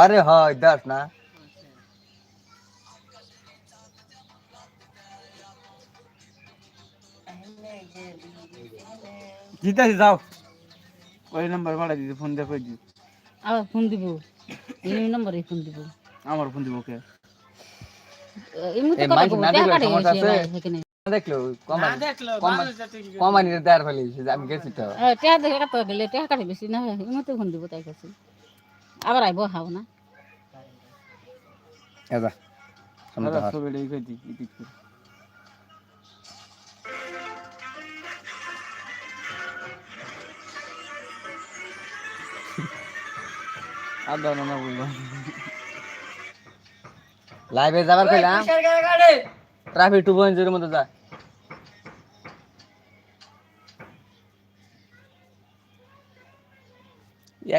আরে হয় দাস না জিতাছি যাও ওই নাম্বার মারা দিদি ফোন দেখো দি আবার ফোন দিব এই নম্বরে ফোন দিব আমার ফোন দিব কে দেখল কমানি দেয়ার ফেলি আমি গেছি তো টেহা দেখে কাটা গেলে টেহা কাটে বেশি না এমনি ফোন দিব তাই কাছে আবার আইব হাও না এদা দাদা ছবিটা এই কই দি এডিট করে আর দাও না বললাম লাইভে যাবার কইলাম ট্রাফিক টু পয়েন্ট জিরোর মধ্যে যা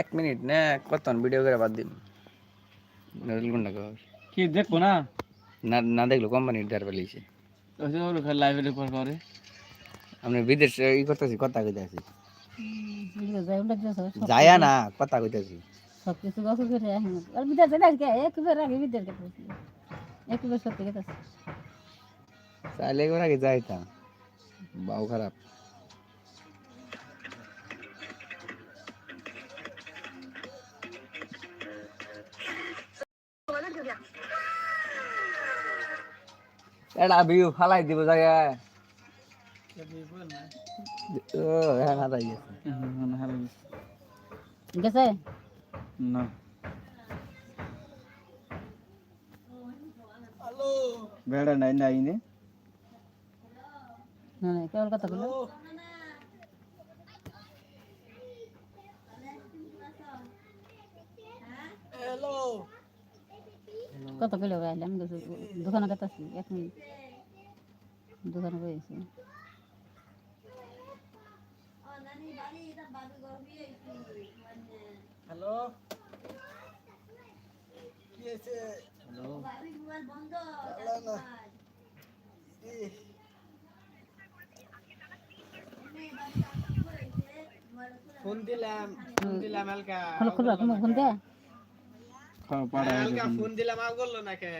এক মিনিট না কত ভিডিও করে বাদ দিম রিল কোনটা কর কি দেখব না? না না দেখল কোম্পানির ওর খালি লাইভে রেকর্ড করে। আমি বিদেশ ই করতেছি কথা কইতাছি। যায়া না কথা কইতাছি। সব কিছু গছ করে আর বিদার যাই কে একবার আগে বিদার কে একবার সত্যি কথা। চাইলে করে আগে যাইতাম। বাউ খারাপ। এটা বিহু ফালাই দিব জায়গায়। ও আছে। গেছে। না। বেড়া নাই নাই নে। না না কেবল কথা বলো কত কিলো গাইলাম দোকানে কাটাছি এক মিনিট। দোকানে গেছি হ্যালো? কি হয়েছে? হ্যালো? বন্ধ ফোন দিলাম ফোন দিলাম হালকা খোলা খোলা ফোন দে। ফোন দিলাম আও বলল না কে